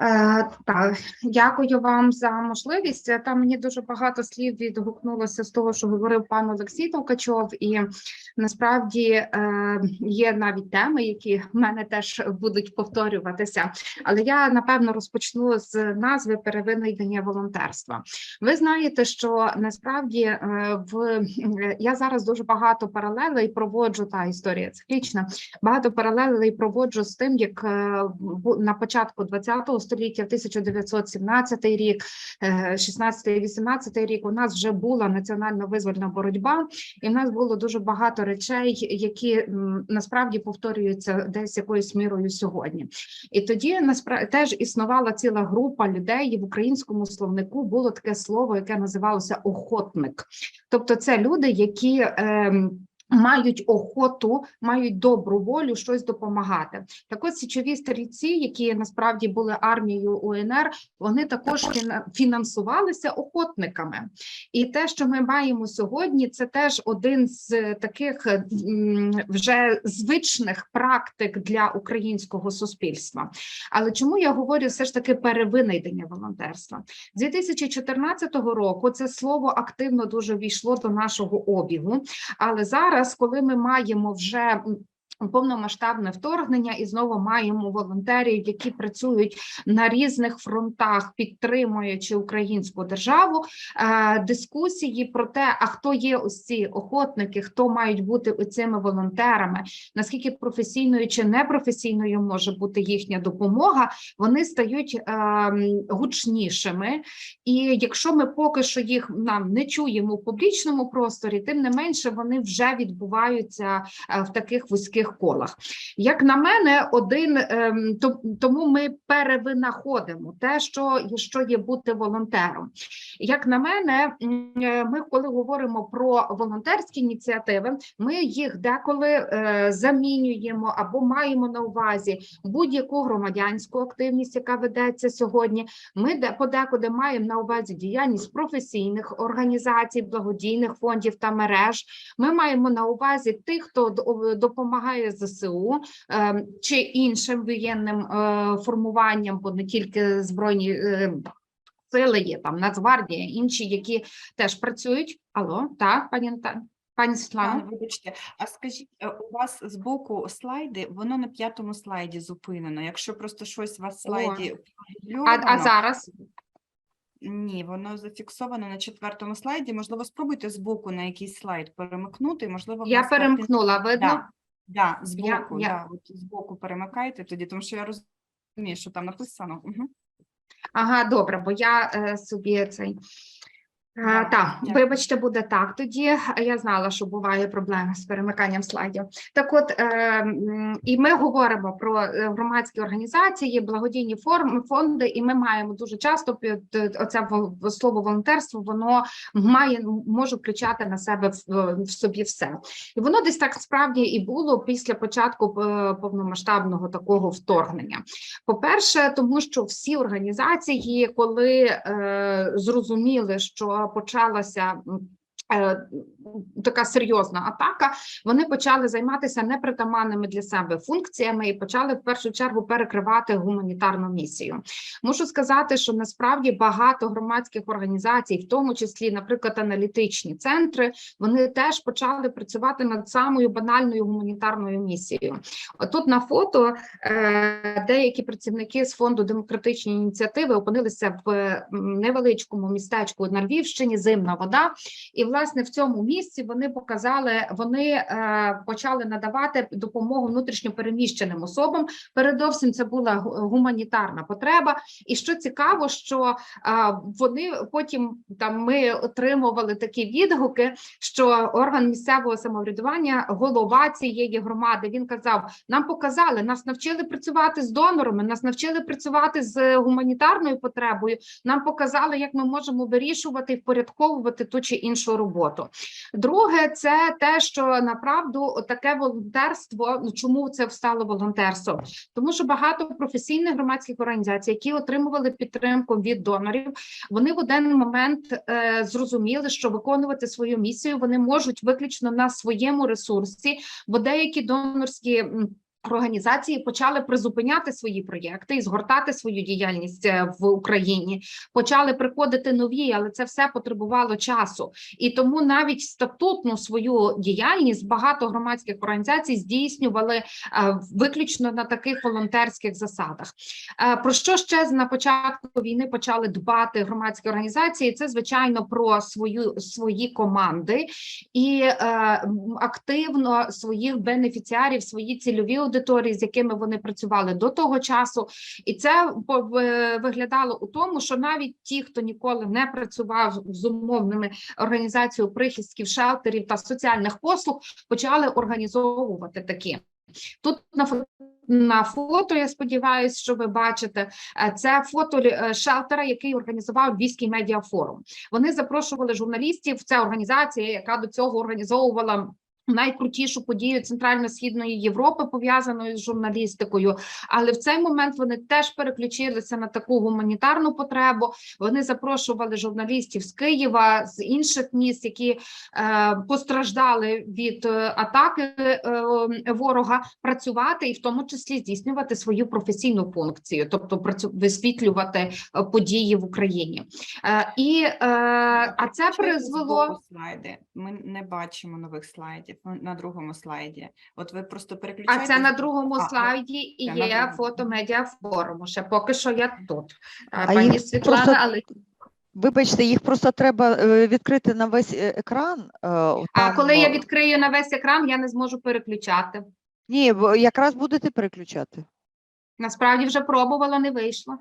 Е, Так, дякую вам за можливість. Там мені дуже багато слів відгукнулося з того, що говорив пан Олексій Толкачов, і насправді е, є навіть теми, які в мене теж будуть повторюватися. Але я напевно розпочну з назви перевинайдення волонтерства. Ви знаєте, що насправді е, в я зараз дуже багато паралелей проводжу та історія циклічна. Багато паралелей проводжу з тим, як на початку ХХ століття, в 1917 рік, 16-18 рік, у нас вже була національно визвольна боротьба, і в нас було дуже багато речей, які насправді повторюються десь якоюсь мірою сьогодні. І тоді насправді теж існувала ціла група людей в українському словнику. Було таке слово, яке називалося охотник. Тобто, це люди, які ем, Мають охоту, мають добру волю щось допомагати. Так от січові стрільці, які насправді були армією УНР, вони також фінансувалися охотниками. І те, що ми маємо сьогодні, це теж один з таких вже звичних практик для українського суспільства. Але чому я говорю все ж таки перевинайдення волонтерства? З 2014 року це слово активно дуже війшло до нашого обігу. Але зараз, коли ми маємо вже повномасштабне вторгнення, і знову маємо волонтерів, які працюють на різних фронтах, підтримуючи українську державу. е, Дискусії про те, а хто є ось ці охотники, хто мають бути цими волонтерами, наскільки професійною чи непрофесійною може бути їхня допомога, вони стають ем, гучнішими. І якщо ми поки що їх нам не чуємо в публічному просторі, тим не менше вони вже відбуваються е, в таких вузьких колах. Як на мене, один ем, тому ми перевинаходимо те, що, що є бути волонтером. Як на мене, е, ми коли говоримо про волонтерські ініціативи, ми їх деколи е, замінюємо або маємо на увазі будь-яку громадянську активність, яка ведеться сьогодні. Ми де подекуди маємо на увазі діяльність професійних організацій, благодійних фондів та мереж. Ми маємо на увазі тих, хто д- допомагає ЗСУ е, чи іншим воєнним е, формуванням, бо не тільки збройні. е, Сили є там Нацгвардія, інші, які теж працюють. Алло, так, пані Ната- пані Світлана. Вибачте, а скажіть, е, у вас збоку слайди, воно на п'ятому слайді зупинено. Якщо просто щось у вас в слайді А, а зараз ні, воно зафіксовано на четвертому слайді. Можливо, спробуйте збоку на якийсь слайд перемикнути, можливо, я перемкнула. Видно? Да, да, збоку, я- да, от збоку перемикайте тоді, тому що я розумію, що там написано. Угу. Ага, добре, бо я е, собі цей. Е, так, дякую. вибачте, буде так. Тоді я знала, що буває проблема з перемиканням слайдів. Так, от е, і ми говоримо про е, громадські організації, благодійні форм, фонди, і ми маємо дуже часто під е, оце слово волонтерство, воно має може включати на себе в, в собі все. І воно десь так справді і було після початку повномасштабного такого вторгнення. По-перше, тому що всі організації, коли е, зрозуміли, що почалася. Е, Така серйозна атака. Вони почали займатися непритаманними для себе функціями і почали в першу чергу перекривати гуманітарну місію. Мушу сказати, що насправді багато громадських організацій, в тому числі, наприклад, аналітичні центри, вони теж почали працювати над самою банальною гуманітарною місією. Отут на фото е, деякі працівники з фонду демократичні ініціативи опинилися в невеличкому містечку на Львівщині, зимна вода. І власне в цьому місці вони показали, вони е, почали надавати допомогу внутрішньопереміщеним особам. Передовсім це була гуманітарна потреба. І що цікаво, що е, вони потім там ми отримували такі відгуки, що орган місцевого самоврядування, голова цієї громади, він казав: нам показали, нас навчили працювати з донорами, нас навчили працювати з гуманітарною потребою. Нам показали, як ми можемо вирішувати і впорядковувати ту чи іншу роботу. Друге, це те, що направду таке волонтерство. ну, Чому це стало волонтерством? Тому що багато професійних громадських організацій, які отримували підтримку від донорів, вони в один момент е, зрозуміли, що виконувати свою місію вони можуть виключно на своєму ресурсі, бо деякі донорські. Організації почали призупиняти свої проєкти і згортати свою діяльність е, в Україні. Почали приходити нові, але це все потребувало часу. І тому навіть статутну свою діяльність багато громадських організацій здійснювали е, виключно на таких волонтерських засадах. Е, Про що ще на початку війни почали дбати громадські організації? Це звичайно про свою свої команди і активно своїх бенефіціарів, свої цільові аудиторії, з якими вони працювали до того часу. І це е, виглядало у тому, що навіть ті, хто ніколи не працював з умовними організацією прихистків, шелтерів та соціальних послуг, почали організовувати такі. Тут на на фото, я сподіваюся, що ви бачите, е, це фото е, шелтера, який організував Львівський медіафорум. Вони запрошували журналістів. Це організація, яка до цього організовувала. Найкрутішу подію Центрально-східної Європи пов'язаної з журналістикою, але в цей момент вони теж переключилися на таку гуманітарну потребу. Вони запрошували журналістів з Києва, з інших міст, які е, постраждали від е, атаки е, ворога, працювати і в тому числі здійснювати свою професійну функцію, тобто працю висвітлювати е, події в Україні. Е, і е, а це призвело. слайди. Ми не бачимо нових слайдів ну, на другому слайді. От ви просто А це на другому А, слайді і є фото медіафоруму. Ще поки що я тут. А, А Пані Світлана, просто але Вибачте, їх просто треба е, відкрити на весь е, екран. е, а коли я е, відкрию на весь екран, я не зможу переключати. Ні, якраз будете переключати. Насправді вже пробувала, не вийшло.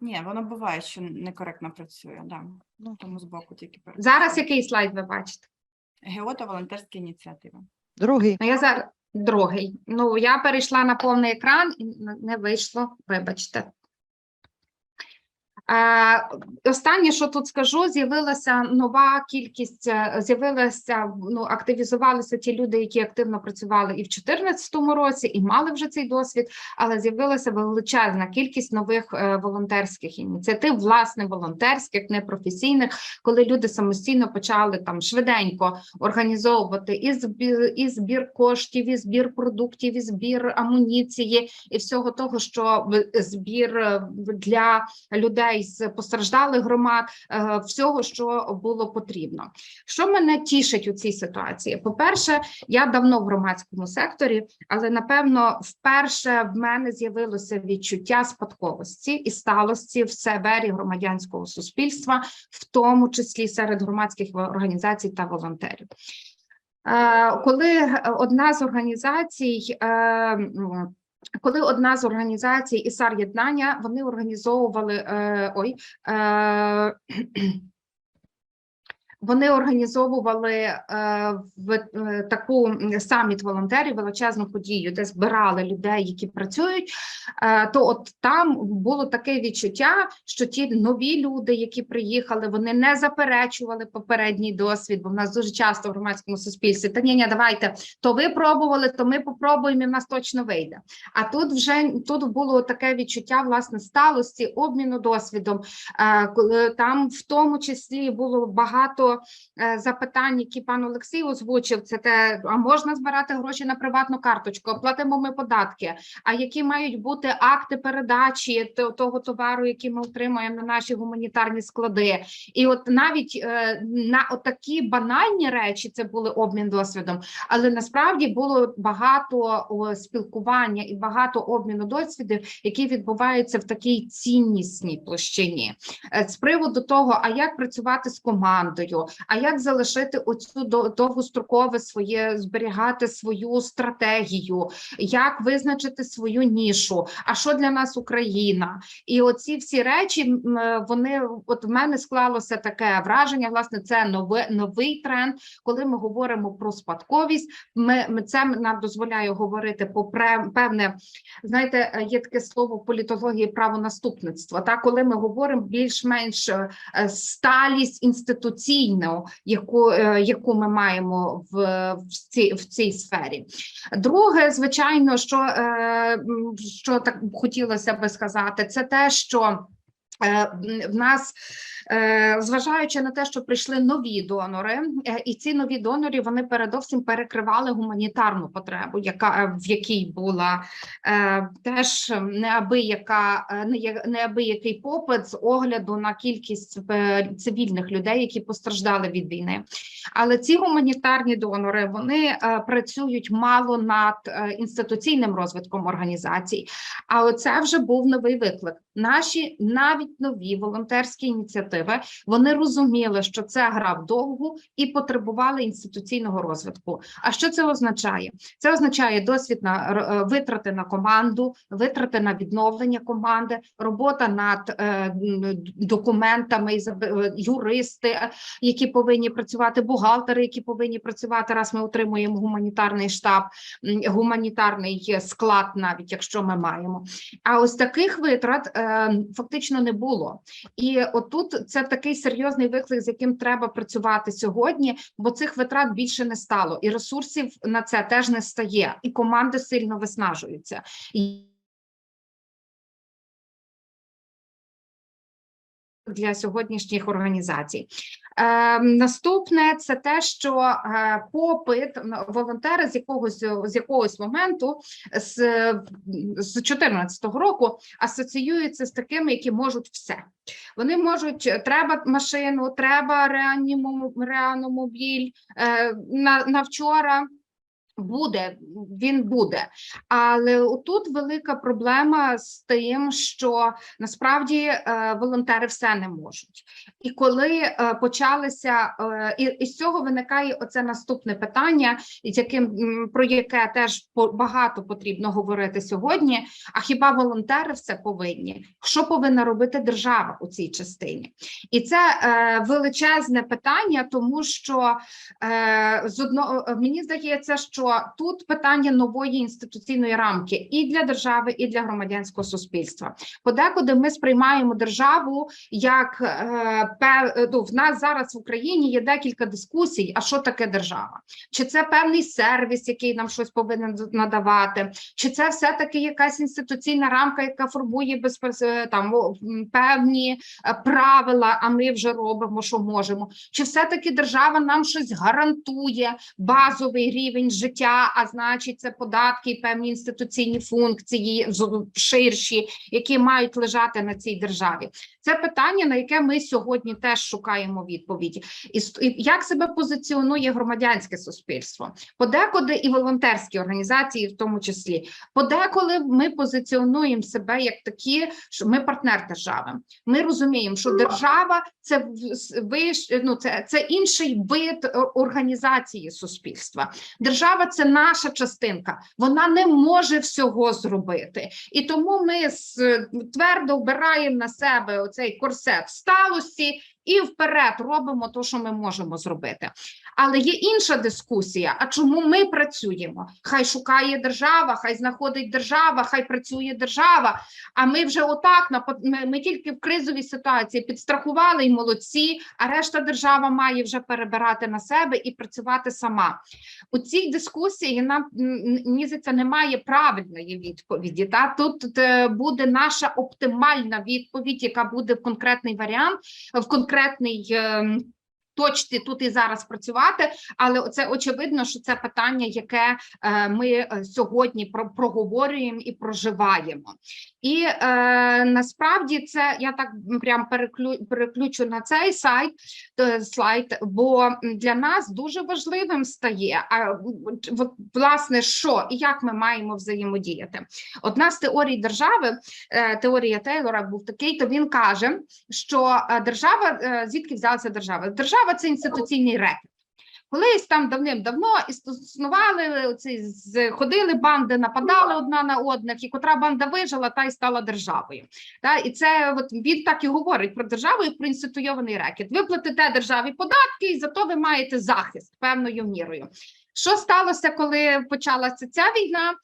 Ні, воно буває, що некоректно працює. Да. Ну. Тому збоку тільки Зараз який слайд ви бачите? ГО та волонтерська ініціатива. Другий. Ну, я зараз другий. Ну, я перейшла на повний екран і не вийшло, вибачте. Е, останнє, що тут скажу, з'явилася нова кількість, е, з'явилася, ну, активізувалися ті люди, які активно працювали і в 2014 році, і мали вже цей досвід, але з'явилася величезна кількість нових е, волонтерських ініціатив, власне, волонтерських, непрофесійних, коли люди самостійно почали там швиденько організовувати і збір, і збір коштів, і збір продуктів, і збір амуніції, і всього того, що збір е, для людей з постраждалих громад, е, всього, що було потрібно. Що мене тішить у цій ситуації? По-перше, я давно в громадському секторі, але напевно вперше в мене з'явилося відчуття спадковості і сталості в сфері громадянського суспільства, в тому числі серед громадських організацій та волонтерів. Е, Коли одна з організацій, е, коли одна з організацій ІСАР єднання, вони організовували е, ой. Вони організовували е, в е, таку саміт волонтерів, величезну подію, де збирали людей, які працюють. Е, то от там було таке відчуття, що ті нові люди, які приїхали, вони не заперечували попередній досвід, бо в нас дуже часто в громадському суспільстві та ні, ні, давайте то ви пробували, то ми попробуємо, і в нас точно вийде. А тут вже тут було таке відчуття власне сталості, обміну досвідом. Е, Там в тому числі було багато е, запитань, які пан Олексій озвучив. Це те, а можна збирати гроші на приватну карточку, оплатимо ми податки. А які мають бути акти передачі того товару, який ми отримуємо на наші гуманітарні склади? І от навіть е, на такі банальні речі це були обмін досвідом, але насправді було багато спілкування і багато обміну досвідів, які відбуваються в такій ціннісній площині. Е, З приводу того, а як працювати з командою, а як залишити оцю до- довгострокове своє зберігати свою стратегію, як визначити свою нішу, а що для нас Україна? І оці всі речі е, вони от в мене склалося таке враження. Власне, це нове новий тренд, коли ми говоримо про спадковість. Ми, це нам дозволяє говорити по певне. Знаєте, е, є таке слово в політології правонаступництво. Та коли ми говоримо більш-менш е, е, сталість яку, е, яку ми маємо в, в, цій, в цій сфері. Друге, звичайно, що, е, що так хотілося би сказати, це те, що. Е, В нас, е, зважаючи на те, що прийшли нові донори, е, і ці нові донори вони передовсім перекривали гуманітарну потребу, яка в якій була теж неабияка, неабиякий попит з огляду на кількість цивільних людей, які постраждали від війни. Але ці гуманітарні донори вони е, працюють мало над е, інституційним розвитком організацій. А оце вже був новий виклик. Наші навіть нові волонтерські ініціативи вони розуміли, що це гра вдовгу і потребували інституційного розвитку. А що це означає? Це означає досвід на е, витрати на команду, витрати на відновлення команди, робота над документами, і юристи, які повинні працювати, бухгалтери, які повинні працювати. Раз ми отримуємо гуманітарний штаб, гуманітарний склад, навіть якщо ми маємо. А ось таких витрат е, фактично не було. І отут це такий серйозний виклик, з яким треба працювати сьогодні, бо цих витрат більше не стало, і ресурсів на це теж не стає, і команди сильно виснажуються. Для сьогоднішніх організацій. Е, наступне це те, що е, попит волонтери з якогось з якогось моменту з, з 2014 року асоціюється з такими, які можуть все. Вони можуть треба машину, треба реаніму, реаномобіль е, на, на вчора. Буде, він буде. Але тут велика проблема з тим, що насправді е, волонтери все не можуть. І коли е, почалися, е, і, з цього виникає оце наступне питання, яким про яке теж багато потрібно говорити сьогодні. А хіба волонтери все повинні? Що повинна робити держава у цій частині? І це величезне питання, тому що з одного мені здається, що тут питання нової інституційної рамки і для держави, і для громадянського суспільства. Подекуди ми сприймаємо державу як е, е, ну, в нас зараз в Україні є декілька дискусій. А що таке держава? Чи це певний сервіс, який нам щось повинен надавати, чи це все таки якась інституційна рамка, яка формує безпос... е, там певні е, правила, а ми вже робимо, що можемо. Чи все-таки держава нам щось гарантує, базовий рівень життя, а значить, це податки і певні інституційні функції ширші, які мають лежати на цій державі. Це питання, на яке ми сьогодні теж шукаємо відповіді. І як себе позиціонує громадянське суспільство? Подекуди і волонтерські організації, в тому числі, подеколи ми позиціонуємо себе як такі, що ми партнер держави. Ми розуміємо, що держава це виш, ну це, це інший вид е, організації суспільства. Держава це наша частинка, вона не може всього зробити, і тому ми с- твердо вбираємо на себе оцей корсет сталості і вперед робимо те, що ми можемо зробити. Але є інша дискусія: а чому ми працюємо? Хай шукає держава, хай знаходить держава, хай працює держава. А ми вже отак на ми, тільки в кризовій ситуації підстрахували і молодці, а решта держава має вже перебирати на себе і працювати сама. У цій дискусії нам здається, немає правильної відповіді. Та тут е, буде наша оптимальна відповідь, яка буде в конкретний варіант, в конкретний. Ем, Точці тут і зараз працювати, але це очевидно, що це питання, яке е, ми е, сьогодні про- проговорюємо і проживаємо. І е, насправді це я так прям переклю, переключу на цей сайт е, слайд, бо для нас дуже важливим стає а власне що і як ми маємо взаємодіяти. Одна з теорій держави, теорія Тейлора був такий, то він каже, що держава звідки взялася держава? Держава це інституційний рекет. Колись там давним-давно існували оці з ходили банди, нападали одна на одних, і котра банда вижила, та й стала державою. Та і це от він так і говорить про державу і про інституйований рекет. Ви платите державі податки, і зато ви маєте захист певною мірою. Що сталося, коли почалася ця війна?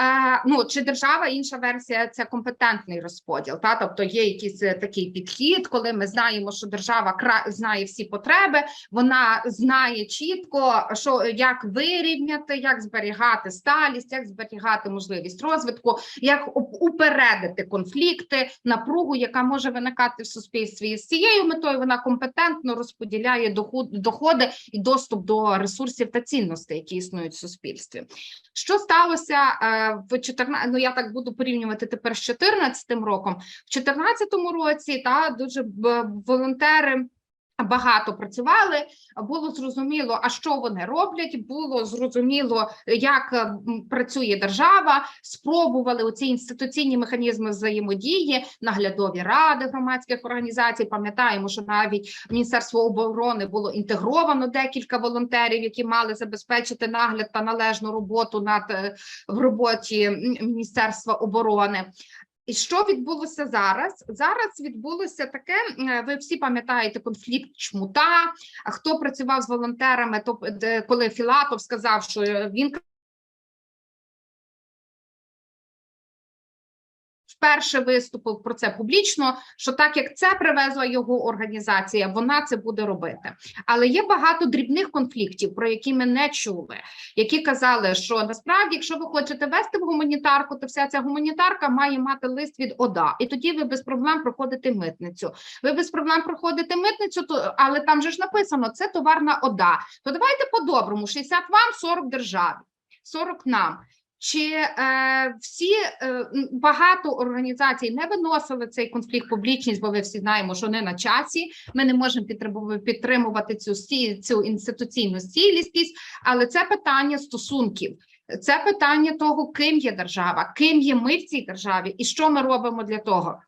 Е, ну чи держава, інша версія це компетентний розподіл. Та тобто є якийсь е, такий підхід, коли ми знаємо, що держава кра... знає всі потреби, вона знає чітко, що як вирівняти, як зберігати сталість, як зберігати можливість розвитку, як уп- упередити конфлікти, напругу, яка може виникати в суспільстві. І з цією метою вона компетентно розподіляє доход, доходи і доступ до ресурсів та цінностей, які існують в суспільстві. Що сталося е, в 14, ну я так буду порівнювати тепер з 14 роком. В 14 році та дуже волонтери. Багато працювали, було зрозуміло, а що вони роблять. Було зрозуміло, як е, працює держава. Спробували оці інституційні механізми взаємодії, наглядові ради громадських організацій. Пам'ятаємо, що навіть Міністерство оборони було інтегровано декілька волонтерів, які мали забезпечити нагляд та належну роботу над е, в роботі Міністерства оборони. І що відбулося зараз? Зараз відбулося таке. е, Ви всі пам'ятаєте конфлікт чмута. Хто працював з волонтерами? То коли Філатов сказав, що е, він вперше виступив про це публічно. Що так як це привезла його організація, вона це буде робити. Але є багато дрібних конфліктів, про які ми не чули, які казали, що насправді, якщо ви хочете вести в гуманітарку, то вся ця гуманітарка має мати лист від ОДА, і тоді ви без проблем проходите митницю. Ви без проблем проходите митницю, то але там же ж написано це товарна ОДА. То давайте по-доброму: 60 вам, 40 державі, 40 нам. Чи е, всі е, багато організацій не виносили цей конфлікт публічність, бо ви всі знаємо, що не на часі. Ми не можемо підтримувати, цю цю інституційну цілісність, але це питання стосунків. Це питання того, ким є держава, ким є ми в цій державі, і що ми робимо для того.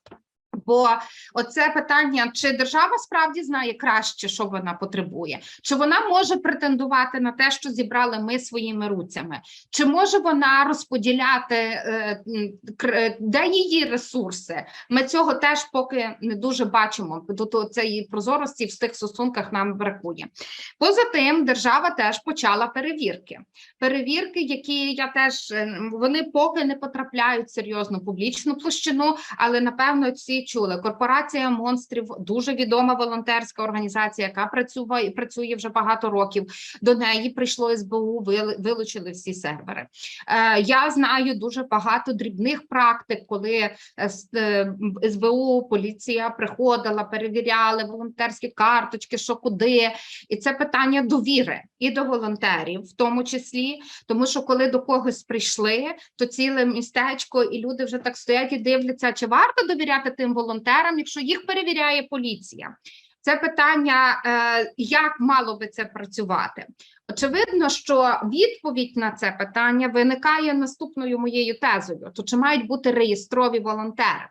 Бо оце питання, чи держава справді знає краще, що вона потребує, чи вона може претендувати на те, що зібрали ми своїми руцями, чи може вона розподіляти е, кр- де її ресурси? Ми цього теж поки не дуже бачимо. Того цієї прозорості в тих стосунках нам бракує. Поза тим, держава теж почала перевірки. Перевірки, які я теж е, вони поки не потрапляють в серйозну публічну площину, але напевно всі чули. Корпорація монстрів дуже відома волонтерська організація, яка працює працює вже багато років. До неї прийшло СБУ, вилучили всі сервери. Е, я знаю дуже багато дрібних практик, коли е, е, СБУ, поліція приходила, перевіряли волонтерські карточки, що куди. І це питання довіри і до волонтерів, в тому числі, тому що коли до когось прийшли, то ціле містечко, і люди вже так стоять і дивляться, чи варто довіряти тим волонтерам, якщо їх перевіряє поліція. Це питання, е, як мало би це працювати. Очевидно, що відповідь на це питання виникає наступною моєю тезою: то чи мають бути реєстрові волонтери?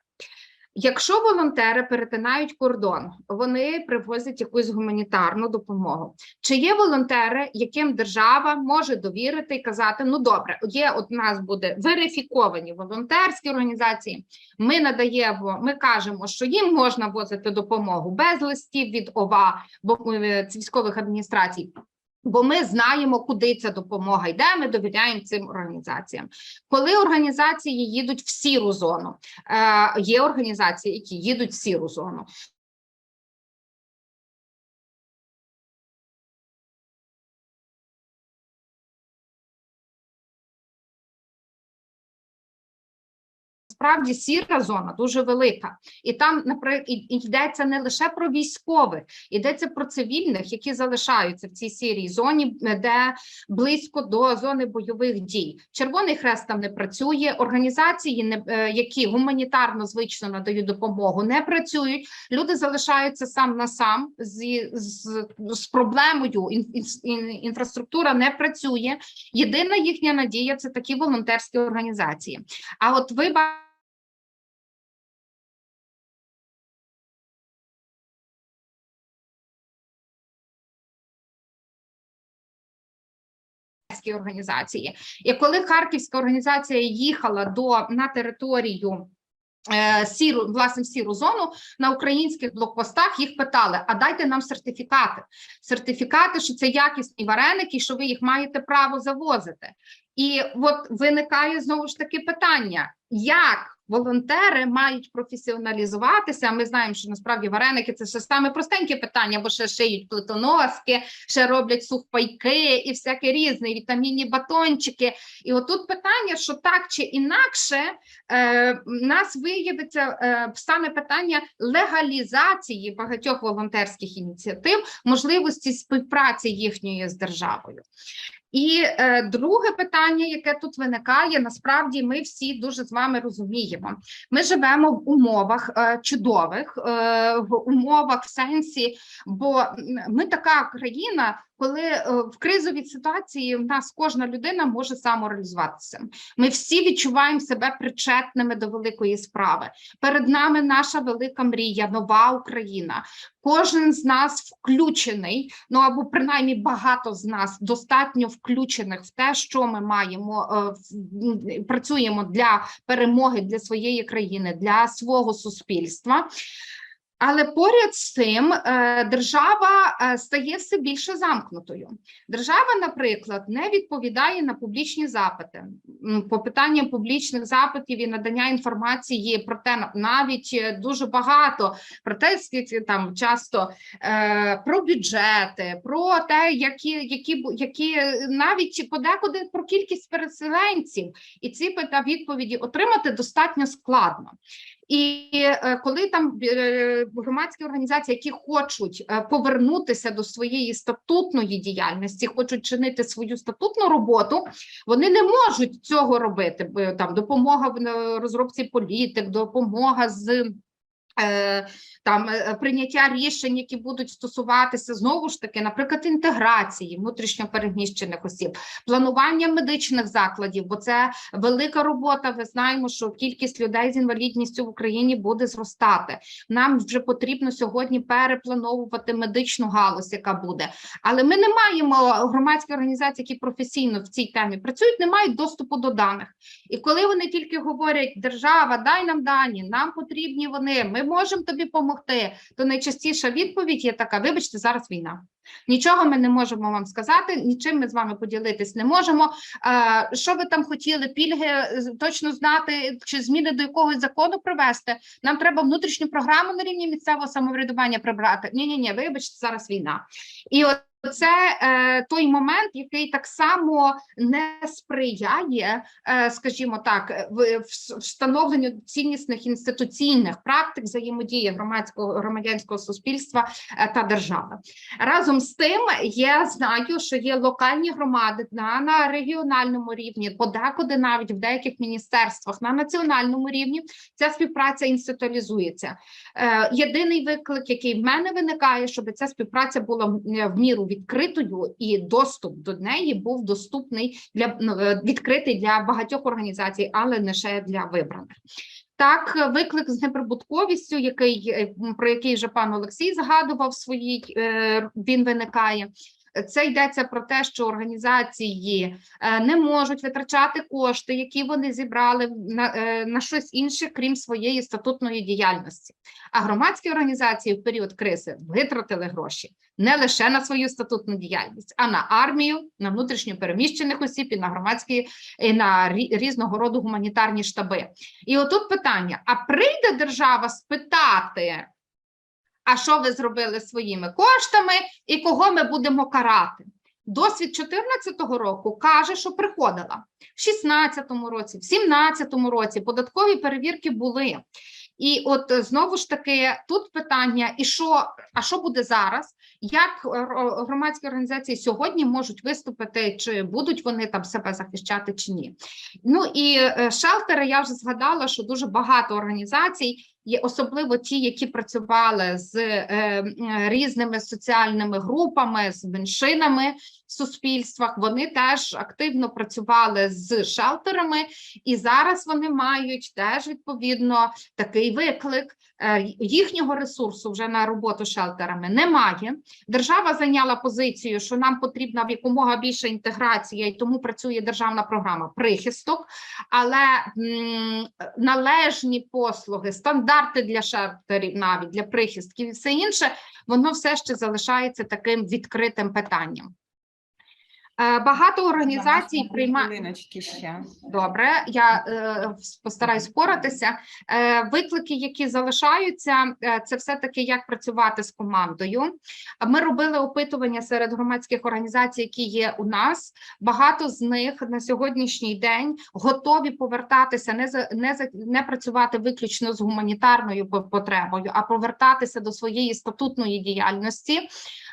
Якщо волонтери перетинають кордон, вони привозять якусь гуманітарну допомогу. Чи є волонтери, яким держава може довірити і казати: ну добре, є у нас буде верифіковані волонтерські організації. Ми надаємо, ми кажемо, що їм можна возити допомогу без листів від ОВА, е, військових адміністрацій. Бо ми знаємо, куди ця допомога йде. Ми довіряємо цим організаціям. Коли організації їдуть в сіру зону, е, є організації, які їдуть в сіру зону. Справді сіра зона дуже велика, і там, наприклад, йдеться не лише про військових, йдеться про цивільних, які залишаються в цій сірій зоні, е, де близько до зони бойових дій. Червоний хрест там не працює. Організації, е, які гуманітарно звично надають допомогу, не працюють. Люди залишаються сам на сам з, з, з проблемою. Ін, ін, інфраструктура не працює. Єдина їхня надія це такі волонтерські організації. А от ви ба- Харківській організації. І коли Харківська організація їхала до на територію. е, Сіру власне в сіру зону на українських блокпостах їх питали: а дайте нам сертифікати. Сертифікати, що це якісні вареники, що ви їх маєте право завозити. І от виникає знову ж таки питання, як волонтери мають професіоналізуватися. Ми знаємо, що насправді вареники це все саме простеньке питання, бо ще шиють плитоноски, ще роблять сухпайки і всяке різне, і вітамінні батончики. І отут питання, що так чи інакше, е, нас виявиться е, стане питання легалізації багатьох волонтерських ініціатив, можливості співпраці їхньої з державою. І е, друге питання, яке тут виникає, насправді ми всі дуже з вами розуміємо. Ми живемо в умовах е, чудових, е, в умовах в сенсі, бо ми така країна, коли е, в кризовій ситуації в нас кожна людина може самореалізуватися. Ми всі відчуваємо себе причетними до великої справи. Перед нами наша велика мрія, нова Україна. Кожен з нас включений, ну або принаймні багато з нас достатньо включених в те, що ми маємо, е, працюємо для перемоги для своєї країни, для свого суспільства. Але поряд з цим е, держава е, стає все більше замкнутою. Держава, наприклад, не відповідає на публічні запити. По питанням публічних запитів і надання інформації про те, навіть е, дуже багато про те, скільки там часто про бюджети, про те, які, які, які навіть подекуди про кількість переселенців, і ці пита відповіді отримати достатньо складно. І е, коли там е, громадські організації, які хочуть е, повернутися до своєї статутної діяльності, хочуть чинити свою статутну роботу, вони не можуть цього робити. Там допомога в розробці політик, допомога з. Е, Там е, прийняття рішень, які будуть стосуватися знову ж таки, наприклад, інтеграції внутрішньопереміщених осіб, планування медичних закладів, бо це велика робота. Ви знаємо, що кількість людей з інвалідністю в Україні буде зростати. Нам вже потрібно сьогодні переплановувати медичну галузь, яка буде. Але ми не маємо громадські організації, які професійно в цій темі працюють, не мають доступу до даних. І коли вони тільки говорять, держава, дай нам дані, нам потрібні вони, ми можемо тобі допомогти, то найчастіша відповідь є така: вибачте, зараз війна. Нічого ми не можемо вам сказати, нічим ми з вами поділитись не можемо. А, Що ви там хотіли, пільги е, точно знати, чи зміни до якогось закону провести? Нам треба внутрішню програму на рівні місцевого самоврядування прибрати. Ні, ні, ні, вибачте, зараз війна. І от це е, той момент, який так само не сприяє, е, скажімо так, в, встановленню ціннісних інституційних практик взаємодії громадського громадянського суспільства е, та держави. Разом з тим, я знаю, що є локальні громади на, на регіональному рівні, подекуди навіть в деяких міністерствах на національному рівні ця співпраця інституалізується. Е, єдиний виклик, який в мене виникає, щоб ця співпраця була в міру відкритою і доступ до неї був доступний для ну, е, відкритий для багатьох організацій, але не ще для вибраних. Так, виклик з неприбутковістю, який е, про який вже пан Олексій згадував своїй, е, він виникає. Це йдеться про те, що організації е, не можуть витрачати кошти, які вони зібрали на, е, на щось інше, крім своєї статутної діяльності. А громадські організації в період кризи витратили гроші не лише на свою статутну діяльність, а на армію, на внутрішньо переміщених осіб і на громадські і на різного роду гуманітарні штаби. І отут питання: а прийде держава спитати? А що ви зробили своїми коштами і кого ми будемо карати? Досвід 2014 року каже, що приходила в 16-му році, в 17-му році податкові перевірки були. І от е, знову ж таки тут питання: і що, а що буде зараз? Як е, громадські організації сьогодні можуть виступити, чи будуть вони там себе захищати, чи ні? Ну і е, шелтери я вже згадала, що дуже багато організацій є, особливо ті, які працювали з е, різними соціальними групами, з меншинами суспільствах. Вони теж активно працювали з шелтерами, і зараз вони мають теж відповідно такий виклик. Е, Їхнього ресурсу вже на роботу шелтерами немає. Держава зайняла позицію, що нам потрібна якомога більша інтеграція, і тому працює державна програма прихисток, але м, належні послуги, стандарти для шелтерів, навіть для прихистків і все інше, воно все ще залишається таким відкритим питанням. Е, Багато організацій приймають. ще. Добре, я е, постараюсь впоратися. Е, виклики, які залишаються, е, це все таки як працювати з командою. Ми робили опитування серед громадських організацій, які є у нас. Багато з них на сьогоднішній день готові повертатися, не за не за не працювати виключно з гуманітарною потребою, а повертатися до своєї статутної діяльності.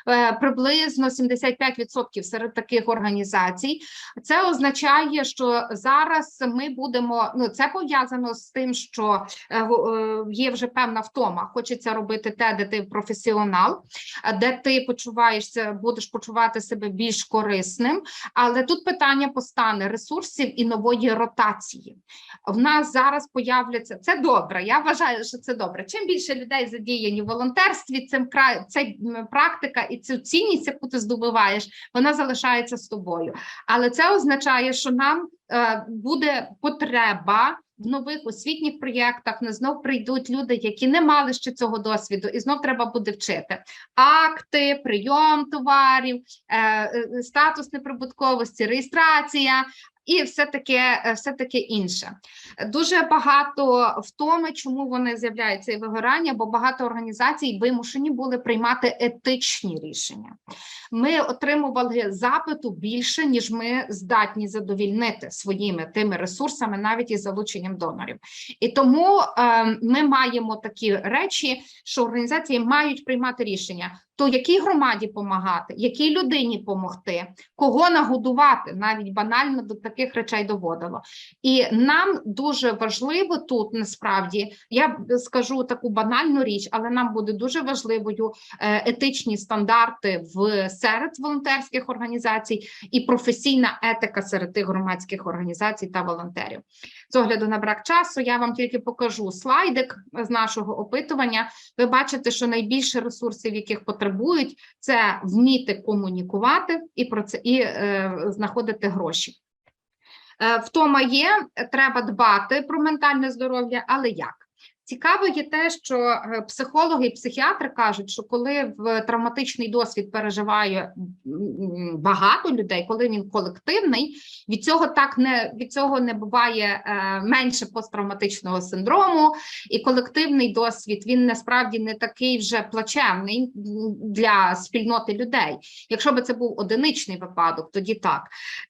Е, Приблизно 75% серед таких організацій. Це означає, що зараз ми будемо. Ну це пов'язано з тим, що е, е, є вже певна втома. Хочеться робити те, де ти професіонал, де ти почуваєшся, будеш почувати себе більш корисним. Але тут питання постане ресурсів і нової ротації. В нас зараз появляться це добре. Я вважаю, що це добре. Чим більше людей задіяні в волонтерстві, цим край м, практика і цю цінність, яку ти здобуваєш, вона залишається з тобою. Але це означає, що нам е, буде потреба в нових освітніх проєктах. Не знов прийдуть люди, які не мали ще цього досвіду, і знов треба буде вчити акти, прийом товарів, е, е, статус неприбутковості, реєстрація. І все таке, е, все таке інше. Дуже багато втоми, чому вони з'являються і вигорання, бо багато організацій вимушені були приймати етичні рішення. Ми отримували запиту більше, ніж ми здатні задовільнити своїми тими ресурсами, навіть із залученням донорів. І тому е, ми маємо такі речі, що організації мають приймати рішення. То якій громаді допомагати, якій людині допомогти, кого нагодувати, навіть банально до таких речей доводило. І нам дуже важливо тут насправді, я скажу таку банальну річ, але нам буде дуже важливою е, етичні стандарти в серед волонтерських організацій і професійна етика серед тих громадських організацій та волонтерів. З огляду на брак часу, я вам тільки покажу слайдик з нашого опитування. Ви бачите, що найбільше ресурсів, яких потребують, це вміти комунікувати і про це і е, знаходити гроші. Е, Втома є, треба дбати про ментальне здоров'я, але як? Цікаво є те, що е, психологи і психіатри кажуть, що коли в травматичний досвід переживає багато людей, коли він колективний, від цього так не від цього не буває е, менше посттравматичного синдрому, і колективний досвід він насправді не такий вже плачевний для спільноти людей. Якщо би це був одиничний випадок, тоді так.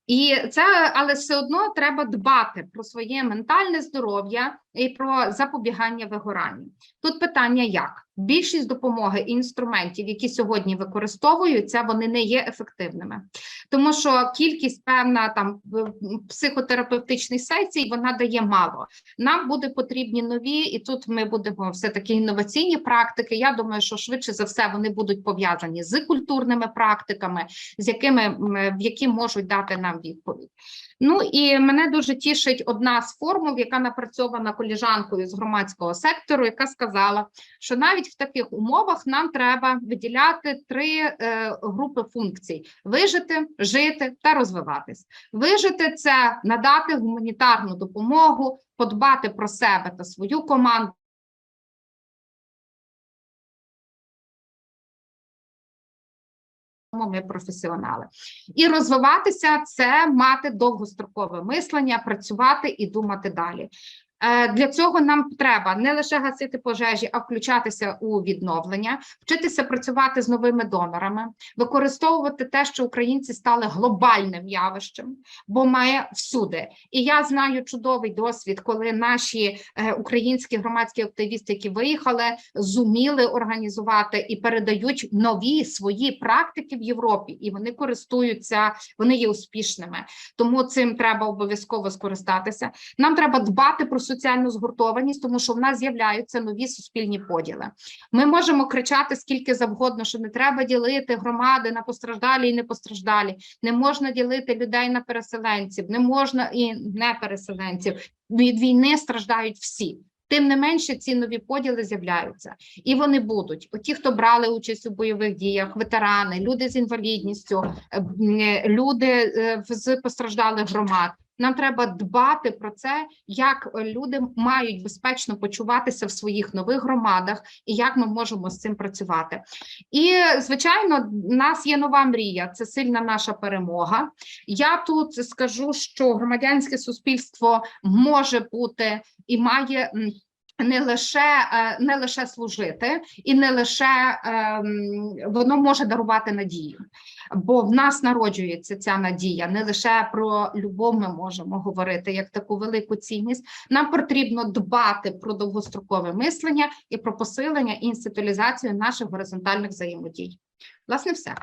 І це, але все одно треба дбати про своє ментальне здоров'я і про запобігання вигоранню. Тут питання як? Більшість допомоги і інструментів, які сьогодні використовуються, вони не є ефективними, тому що кількість певна там психотерапевтичних сесій вона дає мало. Нам буде потрібні нові, і тут ми будемо все таки інноваційні практики. Я думаю, що швидше за все вони будуть пов'язані з культурними практиками, з якими в які можуть дати нам відповідь. Ну і мене дуже тішить одна з формул, яка напрацьована коліжанкою з громадського сектору, яка сказала, що навіть в таких умовах нам треба виділяти три е, групи функцій: вижити, жити та розвиватись. Вижити це надати гуманітарну допомогу, подбати про себе та свою команду. Ми професіонали і розвиватися це мати довгострокове мислення, працювати і думати далі. Е, Для цього нам треба не лише гасити пожежі, а включатися у відновлення, вчитися працювати з новими донорами, використовувати те, що українці стали глобальним явищем, бо має всюди. І я знаю чудовий досвід, коли наші е, українські громадські активісти, які виїхали, зуміли організувати і передають нові свої практики в Європі, і вони користуються, вони є успішними. Тому цим треба обов'язково скористатися. Нам треба дбати про соціальну згуртованість, тому що в нас з'являються нові суспільні поділи. Ми можемо кричати скільки завгодно, що не треба ділити громади на постраждалі і не постраждалі. Не можна ділити людей на переселенців, не можна і не переселенців. Від війни страждають всі. Тим не менше, ці нові поділи з'являються, і вони будуть. Ті, хто брали участь у бойових діях, ветерани, люди з інвалідністю, е, люди е, з постраждалих громад. Нам треба дбати про це, як люди мають безпечно почуватися в своїх нових громадах і як ми можемо з цим працювати. І звичайно, в нас є нова мрія. Це сильна наша перемога. Я тут скажу, що громадянське суспільство може бути і має. Не лише е, не лише служити, і не лише ем, воно може дарувати надію, бо в нас народжується ця надія. Не лише про любов ми можемо говорити як таку велику цінність. Нам потрібно дбати про довгострокове мислення і про посилення і інституалізацію наших горизонтальних взаємодій. Власне, все.